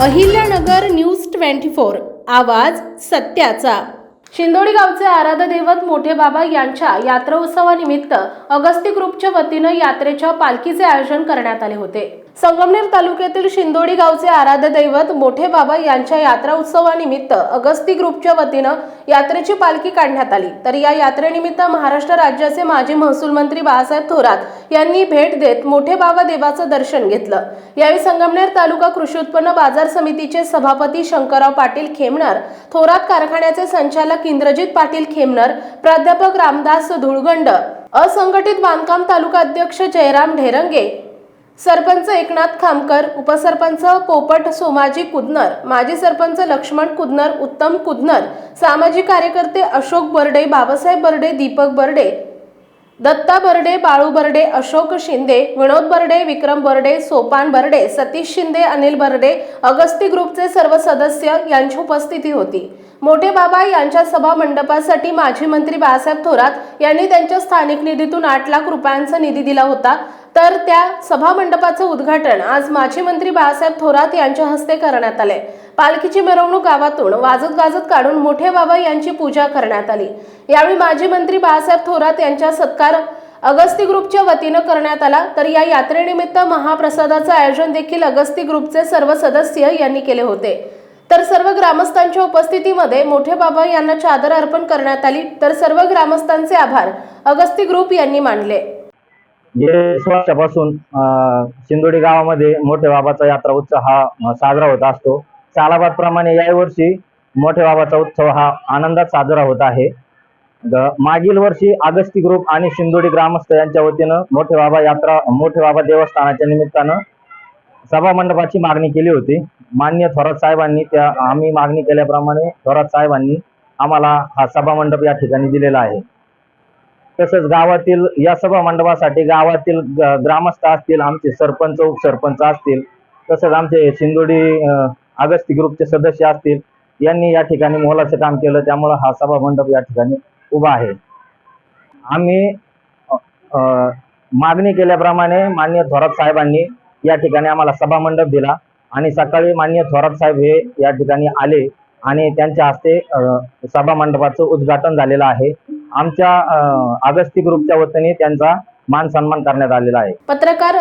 Ahilyanagar news twenty four आवाज सत्याचा. शिंदोडी गावचे आराध्य दैवत मोठे बाबा यांच्या यात्रोत्सवानिमित्त अगस्ती ग्रुपच्या वतीनं यात्रेच्या पालखीचे आयोजन करण्यात आले होते. संगमनेर तालुक्यातील शिंदोडी गावचे आराध्य दैवत मोठे बाबा यांच्या यात्रा उत्सवानिमित्त अगस्ती ग्रुपच्या वतीनं यात्रेची पालखी काढण्यात आली. तर या यात्रेनिमित्त महाराष्ट्र राज्याचे माजी महसूल मंत्री बाळासाहेब थोरात यांनी भेट देत मोठे बाबा देवाचं दर्शन घेतलं. यावेळी संगमनेर तालुका कृषी उत्पन्न बाजार समितीचे सभापती शंकरराव पाटील खेमणार थोरात कारखान्याचे संचालक इंद्रजित पाटील खेमणार प्राध्यापक रामदास धुळगंड असंघटित बांधकाम तालुका अध्यक्ष जयराम ढेरंगे सरपंच एकनाथ खामकर उपसरपंच पोपट सोमाजी कुदनर माजी सरपंच लक्ष्मण कुदनर उत्तम कुदनर सामाजिक कार्यकर्ते अशोक बर्डे बाबासाहेब बर्डे दीपक बर्डे दत्ता बर्डे बाळू बर्डे अशोक शिंदे विनोद बर्डे विक्रम बर्डे सोपान बर्डे सतीश शिंदे अनिल बर्डे अगस्ती ग्रुपचे सर्व सदस्य यांची उपस्थिती होती. मोठे बाबा यांच्या सभा मंडपासाठी माजी मंत्री बाळासाहेब थोरात यांनी त्यांच्या स्थानिक निधीतून आठ लाख रुपयांचा निधी दिला होता. तर त्या सभा मंडपाचं उद्घाटन आज माजी मंत्री बाळासाहेब थोरात यांच्या हस्ते करण्यात आले. पालखीची मिरवणूक गावातून वाजत गाजत काढून मोठे बाबा यांची पूजा करण्यात आली. यावेळी माजी मंत्री बाळासाहेब थोरात यांच्या सत्कार अगस्ती ग्रुपच्या वतीनं करण्यात आला. तर या यात्रेनिमित्त महाप्रसादाचं आयोजन देखील अगस्ती ग्रुपचे सर्व सदस्य यांनी केले होते. तर सर्व ग्रामस्थांच्या उपस्थितीमध्ये मोठे बाबा यांना चादर अर्पण करण्यात आली. तर सर्व ग्रामस्थांचे आभार. अगस्ती ग्रुप यांनी मानले. वर्षापासून अं, सिंदोडी गावामध्ये मोठे बाबाचा यात्रा उत्सव हा साजरा होत असतो. सालाबाद प्रमाणे यावर्षी मोठे बाबाचा उत्सव हा आनंदात साजरा होत आहे. मागील वर्षी अगस्ती ग्रुप आणि सिंदोडी ग्रामस्थ यांच्या वतीनं मोठे बाबा यात्रा मोठे बाबा देवस्थानाच्या निमित्तानं सभा मंडपाची मागणी केली होती. मान्य थोरात साहेबांनी त्या आम्ही मागणी केल्याप्रमाणे थोरात साहेबांनी आम्हाला हा सभा मंडप या ठिकाणी दिलेला आहे. तसंच गावातील या सभा मंडपासाठी गावातील ग्रामस्थ असतील आमचे सरपंच उपसरपंच असतील तसंच आमचे सिंदोडी अगस्ती ग्रुपचे सदस्य असतील यांनी या ठिकाणी मोलाचं काम केलं. त्यामुळं हा सभा मंडप या ठिकाणी उभा आहे. आम्ही मागणी केल्याप्रमाणे मान्य थोरात साहेबांनी या ठिकाणी आम्हाला सभामंडप दिला. आणि सकाळी मान्य थोरात साहेब हे या ठिकाणी आले आणि त्यांच्या हस्ते सभामंडपाचं उद्घाटन झालेलं आहे. आमच्या अगस्ती ग्रुपच्या वतीने त्यांचा मान सन्मान करण्यात आलेला आहे. पत्रकार